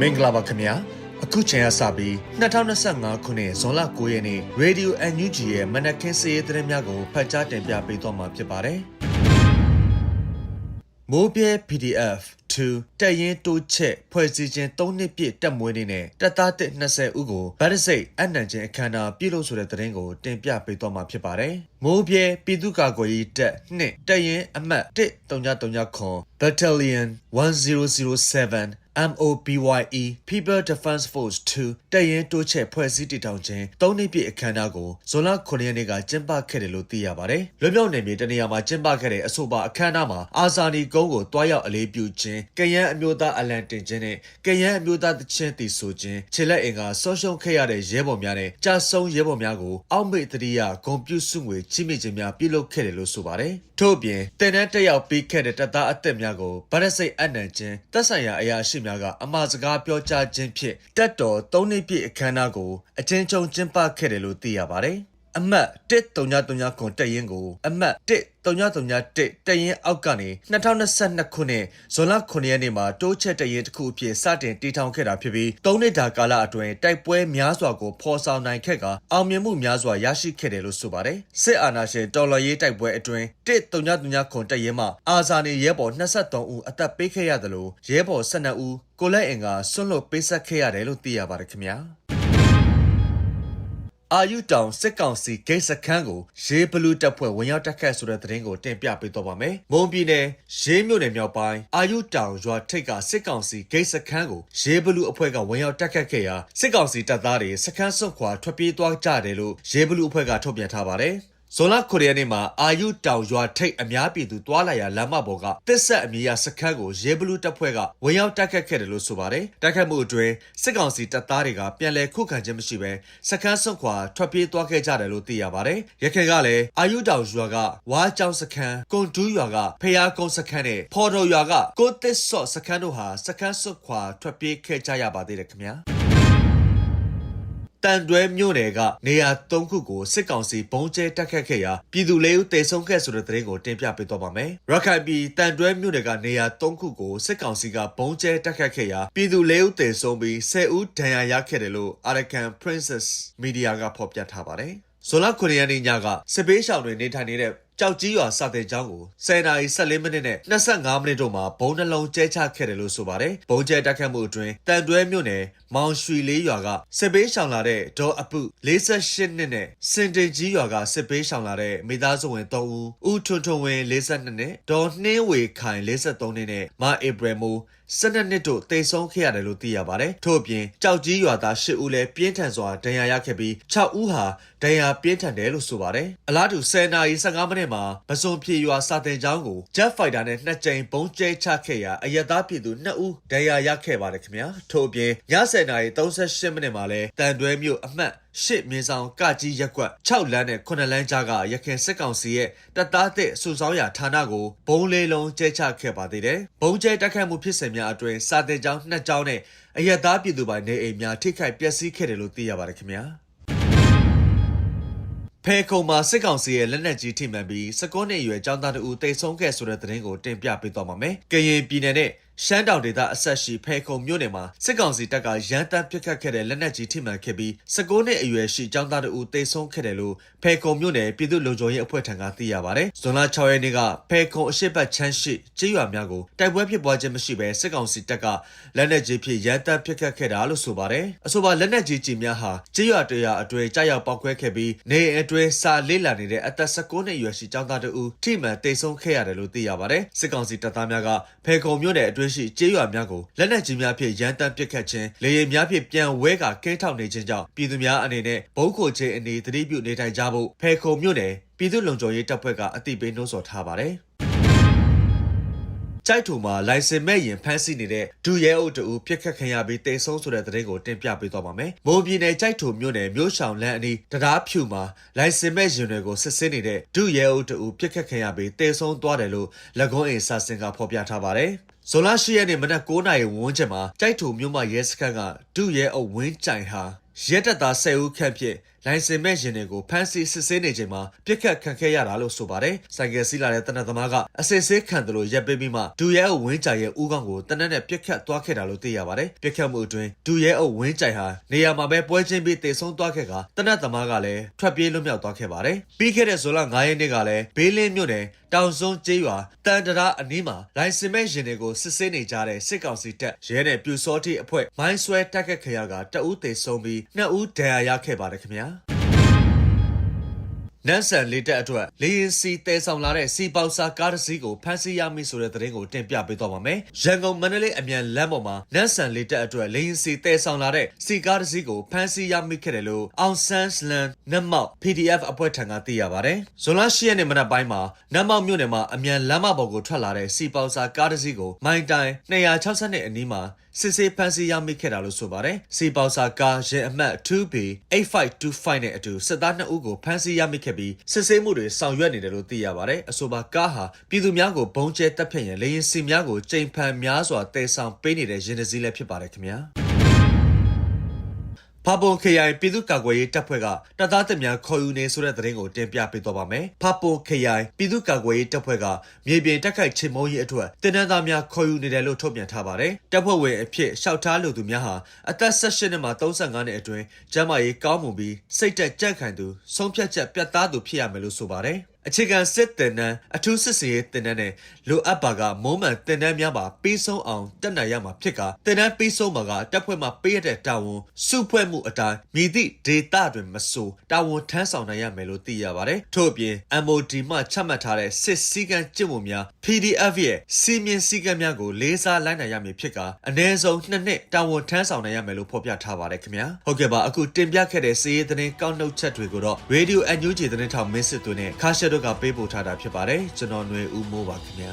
မင်္ဂလာပါခင်ဗျာအခုချိန်ကစပြီး2025ခုနှစ်ဇွန်လ9ရက်နေ့ Radio NUG ရဲ့မနက်ခင်းစည်ရေးသတင်းများကိုဖတ်ကြားတင်ပြပေးသွားမှာဖြစ်ပါတယ်မိုးပြဲ PDF 2တက်ရင်တိုးချက်ဖွဲ့စည်းခြင်း3နှစ်ပြည့်တက်မွေးနေ့နဲ့တက်သားတစ်20ဦးကိုဗတ်ဒစိတ်အနံ့ချင်းအခမ်းအနားပြုလုပ်ဆိုတဲ့သတင်းကိုတင်ပြပေးသွားမှာဖြစ်ပါတယ်။ မိုးပြဲပြည်သူ့ကာကွယ်ရေးတပ်2တက်ရင်အမှတ်133ခွန် Battalion 1007 MOBYE People Defense Force 2တပ်ရင်တိုးချက်ဖွဲ့စည်းတည်ထောင်ခြင်း၃နှစ်ပြည့်အခမ်းအနားကိုဇွန်လ9ရက်နေ့ကကျင်းပခဲ့တယ်လို့သိရပါတယ်။လွမြောက်နယ်မြေတနေရာမှာကျင်းပခဲ့တဲ့အဆိုပါအခမ်းအနားမှာအာဇာနည်ကုန်းကိုတွားရောက်အလေးပြုခြင်း၊ကယန်းအမျိုးသားအလံတင်ခြင်းနဲ့ကယန်းအမျိုးသားတခြင်းတည်ဆိုခြင်းခြေလက်အင်ကဆောရှုံခဲ့ရတဲ့ရဲဘော်များနဲ့ကြာဆုံးရဲဘော်များကိုအောက်မေ့တတိယဂုံပြုစုငွေချိမိခြင်းများပြုလုပ်ခဲ့တယ်လို့ဆိုပါတယ်။ထို့အပြင်တင်တန်းတက်ရောက်ပြီးခဲ့တဲ့တပ်သားအသက်များကိုဗရစိတ်အနံ့ခြင်းတပ်ဆိုင်ရာအရာရှိများကအမှားစကားပြောကြားခြင်းဖြင့်တက်တော်၃နှစ်ပြည့်အခမ်းအနားကိုအချင်းချုံကျင်းပခဲ့တယ်လို့သိရပါတယ်။ အမှတ်1339ခွန်တက်ရင်ကိုအမှတ်1331တက်ရင်အောက်ကနေ2022ခုနှစ်ဇွန်လ9ရက်နေ့မှာတိုးချက်တက်ရင်တစ်ခုအဖြစ်စတင်တည်ထောင်ခဲ့တာဖြစ်ပြီး၃နှစ်တာကာလအတွင်းတိုက်ပွဲများစွာကိုဖော်ဆောင်နိုင်ခဲ့ကအောင်မြင်မှုများစွာရရှိခဲ့တယ်လို့ဆိုပါတယ်စစ်အာဏာရှင်တော်လှန်ရေးတိုက်ပွဲအတွင်း1339ခွန်တက်ရင်မှာအာဇာနည်ရဲဘော်23ဦးအသက်ပေးခဲ့ရတယ်လို့ရဲဘော်12ဦးကိုလက်အင်ကဆွန့်လွတ်ပေးဆက်ခဲ့ရတယ်လို့သိရပါတယ်ခင်ဗျာ အာယူတောင်စစ်ကောင်စီဂိတ်စခန်းကိုရေးဘလူးတပ်ဖွဲ့ဝင်ရောက်တက်ခတ်ဆိုတဲ့သတင်းကိုတင်ပြပေးတော့ပါမယ်။မုံပြည်နယ်ရေးမြို့နယ်မြောက်ပိုင်းအာယူတောင်ရွာထိပ်ကစစ်ကောင်စီဂိတ်စခန်းကိုရေးဘလူးအဖွဲ့ကဝင်ရောက်တက်ခတ်ခဲ့ရာစစ်ကောင်စီတပ်သားတွေစခန်းစွန့်ခွာထွက်ပြေးသွားကြတယ်လို့ရေးဘလူးအဖွဲ့ကထုတ်ပြန်ထားပါတယ်။ ဇွန်လ9ရက်နေ့မှာအာယုတောင်ရွာထိပ်အများပြည်သူတွာလာရလမ်းမပေါ်ကတစ်ဆက်အမည်ရစခန်းကိုရဲဘလူးတပ်ဖွဲ့ကဝင်ရောက်တိုက်ခတ်ခဲ့တယ်လို့ဆိုပါတယ်။တိုက်ခတ်မှုအတွင်းစစ်ကောင်စီတပ်သားတွေကပြန်လည်ခုခံခြင်းမရှိဘဲစခန်းစွန့်ခွာထွက်ပြေးသွားခဲ့ကြတယ်လို့သိရပါတယ်။ရခိုင်ကလည်းအာယုတောင်ရွာကဝါကြောင်စခန်း၊ကွန်တူးရွာကဖျားကုန်းစခန်းနဲ့ဖော်တော်ရွာကကိုတစ်ဆော့စခန်းတို့ဟာစခန်းစွန့်ခွာထွက်ပြေးခဲ့ကြရပါသေးတယ်ခင်ဗျာ။ တန်တွဲမြို့နယ်ကနေရာ၃ခုကိုစစ်ကောင်စီဘုံကျဲတက်ခတ်ခဲ့ရာပြည်သူလေးဦးတေဆုံးခဲ့ဆိုတဲ့သတင်းကိုတင်ပြပေးသွားပါမယ်။ရခိုင်ပြည်တန်တွဲမြို့နယ်ကနေရာ၃ခုကိုစစ်ကောင်စီကဘုံကျဲတက်ခတ်ခဲ့ရာပြည်သူလေးဦးတေဆုံးပြီး10ဦးဒဏ်ရာရခဲ့တယ်လို့ Arakan Princess Media ကဖော်ပြထားပါတယ်။ဇွန်လ9ရက်နေ့ညကစစ်ပေးရှောင်တွေနေထိုင်နေတဲ့ ကြောက်ကြီးရွာစာတင်ကျောင်းကို10နာရီ14မိနစ်နဲ့25မိနစ်တို့မှာဘုံနှလုံးကျဲချခဲ့တယ်လို့ဆိုပါတယ်။ဘုံကျဲတက်ခတ်မှုအတွင်းတန်တွဲမြို့နယ်မောင်ရွှေလေးရွာကစစ်ပေးရှောင်လာတဲ့ဒေါ်အပု48နှစ်နဲ့စင်တင်ကြီးရွာကစစ်ပေးရှောင်လာတဲ့မိသားစုဝင်3ဦးဦးထွန်းထွန်းဝင်း52နှစ်ဒေါ်နှင်းဝေခိုင်53နှစ်နဲ့မဧပြီမိုး 12နှစ်တို့တိတ်ဆုံးခဲ့ရတယ်လို့သိရပါတယ်။ထို့အပြင်ကြောက်ကြီးရွာသား10ဦးလည်းပြင်းထန်စွာဒဏ်ရာရခဲ့ပြီး6ဦးဟာဒဏ်ရာပြင်းထန်တယ်လို့ဆိုပါတယ်။အလားတူ10နာရီ15မိနစ်မှာပစုံဖြေရွာစာတင်ကျောင်းကို Jet Fighter နဲ့နှစ်ကြိမ်ဘုံကျဲချခဲ့ရာအရက်သားပြည်သူ2ဦးဒဏ်ရာရခဲ့ပါတယ်ခင်ဗျာ။ထို့အပြင်ည10နာရီ38မိနစ်မှာလဲတန်တွဲမြို့အမှတ်ရှစ်မြင်းဆောင်ကကြီးရက်ကွက်6လမ်းနဲ့9လမ်းကြားကရခင်စစ်ကောင်စီရဲ့တပ်သားတဲ့စုဆောင်းရာဌာနကိုဘုံလေးလုံးကျဲချခဲ့ပါသေးတယ်။ဘုံကျဲတက်ခတ်မှုဖြစ်စဉ်များအတွင်းစာတင်ကျောင်းနှစ်ကျောင်းနဲ့အရက်သားပြည်သူပိုင်နေအိမ်များထိခိုက်ပျက်စီးခဲ့တယ်လို့သိရပါတယ်ခင်ဗျာ။ဖဲခုံမှာစစ်ကောင်စီရဲ့လက်နက်ကြီးထိမှန်ပြီးစကောနှစ်အရွယ်ចောင်းသားတို့တိတ်ဆုံးခဲ့ဆိုတဲ့သတင်းကိုတင်ပြပေးသွားပါမယ်။ကရင်ပြည်နယ်နဲ့ ရှမ်းတောင်ဒေသအဆက်ရှိဖဲခုံမြို့နယ်မှာစစ်ကောင်စီတပ်ကရန်တပ်ပစ်ခတ်ခဲ့တဲ့လက်နက်ကြီးထိမှန်ခဲ့ပြီး19နှစ်အရွယ်ရှိចောင်းသားတို့တိတ်ဆုံးခဲ့တယ်လို့ဖဲခုံမြို့နယ်ပြည်သူ့လုံခြုံရေးအဖွဲ့ထံကသိရပါတယ်။ဇွန်လ6ရက်နေ့ကဖဲခုံအရှိတ်ပတ်ချမ်းရှိကြေးရွာများကိုတိုက်ပွဲဖြစ်ပွားခြင်းမရှိဘဲစစ်ကောင်စီတပ်ကလက်နက်ကြီးဖြင့်ရန်တပ်ပစ်ခတ်ခဲ့တာလို့ဆိုပါတယ်။အဆိုပါလက်နက်ကြီးကြီးများဟာကြေးရွာတရာအတွဲကြားရောက်ပောက်ခွဲခဲ့ပြီးနေအတွဲစာလေးလာနေတဲ့အသက်19နှစ်အရွယ်ရှိចောင်းသားတို့ထိမှန်တိတ်ဆုံးခဲ့ရတယ်လို့သိရပါတယ်။စစ်ကောင်စီတပ်သားများကဖဲခုံမြို့နယ်အတွင်းရှိကြေးရွာများကိုလက်နက်ကြီးများဖြင့်ရန်တမ်းပစ်ခတ်ခြင်းလေယာဉ်များဖြင့်ပြန်ဝဲကကဲထောက်နေခြင်းကြောင့်ပြည်သူများအနေနဲ့ဘုံခိုခြင်းအနေသတိပြုနေထိုင်ကြဖို့ဖဲခုံမြို့နယ်ပြည်သူ့လုံခြုံရေးတပ်ဖွဲ့ကအသိပေးနှိုးဆော်ထားပါတယ်ကြိုက်ထူမှာလိုင်စင်မဲ့ရင်ဖမ်းဆီးနေတဲ့ဒူရဲအုပ်တူပြစ်ခတ်ခံရပြီးတေဆုံးဆိုတဲ့သတင်းကိုတင်ပြပေးသွားပါမယ်။မိုးပြည်နယ်ကြိုက်ထူမြို့နယ်မြို့ဆောင်လမ်းအနီးတရားဖြူမှာလိုင်စင်မဲ့ရင်တွေကိုစစ်ဆေးနေတဲ့ဒူရဲအုပ်တူပြစ်ခတ်ခံရပြီးတေဆုံးသွားတယ်လို့၎င်းအိမ်စာစင်ကဖော်ပြထားပါတယ်။ ဇွန်လ10ရက်နေ့မနက်9:00နာရီဝန်းကျင်မှာကြိုက်ထူမြို့မှာရဲစခန်းကဒုရဲအုပ်ဝင်းကြိုင်ဟာရဲတပ်သား10ဦးခန့်ဖြင့် လိုင်စင်မဲ့ရင်တွေကိုဖမ်းဆီးစစ်ဆေးနေချိန်မှာပြစ်ခတ်ခံခဲ့ရတာလို့ဆိုပါတယ်ဆိုင်ကယ်စီးလာတဲ့တနက်သမားကအစစ်ဆေးခံတယ်လို့ရပ်ပေးပြီးမှဒူရဲအုပ်ဝင်းကြိုင်ရဲ့ဦးခေါင်းကိုတနက်နဲ့ပြစ်ခတ်သွားခဲ့တာလို့သိရပါတယ်ပြစ်ခတ်မှုအတွင်းဒူရဲအုပ်ဝင်းကြိုင်ဟာနေရာမှာပဲပွဲချင်းပြီးတေဆုံးသွားခဲ့ကတနက်သမားကလည်းထွက်ပြေးလွတ်မြောက်သွားခဲ့ပါတယ်ပြီးခဲ့တဲ့ဇွန်လ9ရက်နေ့ကလည်းဘေးလင်းမြို့နယ်တောင်စုံကျေးရွာတန်တရာအနီးမှာလိုင်စင်မဲ့ရင်တွေကိုစစ်ဆေးနေကြတဲ့စစ်ကောင်စီတပ်ရဲနဲ့ပြူစောတိအဖွဲ့မိုင်းဆွဲတက်ခတ်ခရကတအူးသေးဆုံးပြီးနှစ်ဦးဒဏ်ရာရခဲ့ပါတယ်ခင်ဗျာ နန်းဆန်လေးတက်အတွက်လေရင်စီတဲဆောင်လာတဲ့စီပေါစာကားတစ်စီးကိုဖမ်းဆီးရမိဆိုတဲ့သတင်းကိုတင်ပြပေးတော့ပါမယ်။ရန်ကုန်မန္တလေးအမြန်လမ်းပေါ်မှာနန်းဆန်လေးတက်အတွက်လေရင်စီတဲဆောင်လာတဲ့စီကားတစ်စီးကိုဖမ်းဆီးရမိခဲ့တယ်လို့အောင်ဆန်းလန်နတ်မောက် PDF အဖွဲ့ထံကသိရပါတယ်။ဇွန်လ10ရက်နေ့မနက်ပိုင်းမှာနတ်မောက်မြို့နယ်မှာအမြန်လမ်းမပေါ်ကိုထွက်လာတဲ့စီပေါစာကားတစ်စီးကိုမိုင်တိုင်260နဲ့အနီးမှာစစ်ဆေးဖမ်းဆီးရမိခဲ့တာလို့ဆိုပါတယ်။စီပေါစာကားရင်အမှတ် 2B 8525နဲ့အတူစစ်သား2ဦးကိုဖမ်းဆီးရမိခဲ့ပြီးစစ်ဆေးမှုတွေဆောင်ရွက်နေတယ်လို့သိရပါတယ်။အဆိုပါကားဟာပြည်သူများကိုဘုံကျဲတပ်ဖြတ်ရန်လေရင်စီများကိုချိန်ဖန်များစွာတည်ဆောင်ပေးနေတဲ့ရင်တစည်းလည်းဖြစ်ပါတယ်ခင်ဗျာ။ ဖပုံခရိုင်ပြည်သူ့ကာကွယ်ရေးတပ်ဖွဲ့ကတပ်သားတပ်များခေါ်ယူနေဆိုတဲ့သတင်းကိုတင်ပြပေးတော့ပါမယ်။ဖပုံခရိုင်ပြည်သူ့ကာကွယ်ရေးတပ်ဖွဲ့ကမြေပြင်တက်ခိုက်ချေမှုန်းရေးအတွက်တင်နန်းသားများခေါ်ယူနေတယ်လို့ထုတ်ပြန်ထားပါတယ်။တပ်ဖွဲ့ဝင်အဖြစ်ရှောက်ထားလူသူများဟာအသက်18နှစ်မှ35နှစ်အတွင်းကျန်းမာရေးကောင်းမွန်ပြီးစိတ်တက်ကြက်ခံသူဆုံးဖြတ်ချက်ပြတ်သားသူဖြစ်ရမယ်လို့ဆိုပါတယ်။အခြေခံစစ်တင်နန်းအထူးစစ်စရေးတင်နန်းနဲ့လိုအပ်ပါကမုံမှန်တင်နန်းများပါပြီးဆုံးအောင်တက်နိုင်ရမှာဖြစ်ကတင်နန်းပြီးဆုံးမှာကတပ်ဖွဲ့မှပေးရတဲ့တာဝန်စုဖွဲ့မှုအတိုင်းမြည်သည့်ဒေတာတွင်မဆိုတာဝန်ထမ်းဆောင်နိုင်ရမယ်လို့သိရပါတယ်ထို့အပြင် MOD မှချမှတ်ထားတဲ့စစ်စည်းကမ်းကျင့်ဝတ်များ PDF ရဲ့စီမင်းစည်းကမ်းများကိုလေးစားလိုက်နိုင်ရမည်ဖြစ်ကအနည်းဆုံးနှစ်နှစ်တာဝန်ထမ်းဆောင်နိုင်ရမယ်လို့ဖော်ပြထားပါတယ်ခင်ဗျာဟုတ်ကဲ့ပါအခုတင်ပြခဲ့တဲ့စီးရေးသတင်းကောက်နှုတ်ချက်တွေကိုတော့ Radio NUG သတင်းထောက်မင်းစစ်သွင်းနဲ့ခါရှက်တို့ကပေးပို့ထားတာဖြစ်ပါတယ်ကျွန်တော်ຫນွေဦးမိုးပါခင်ဗျာ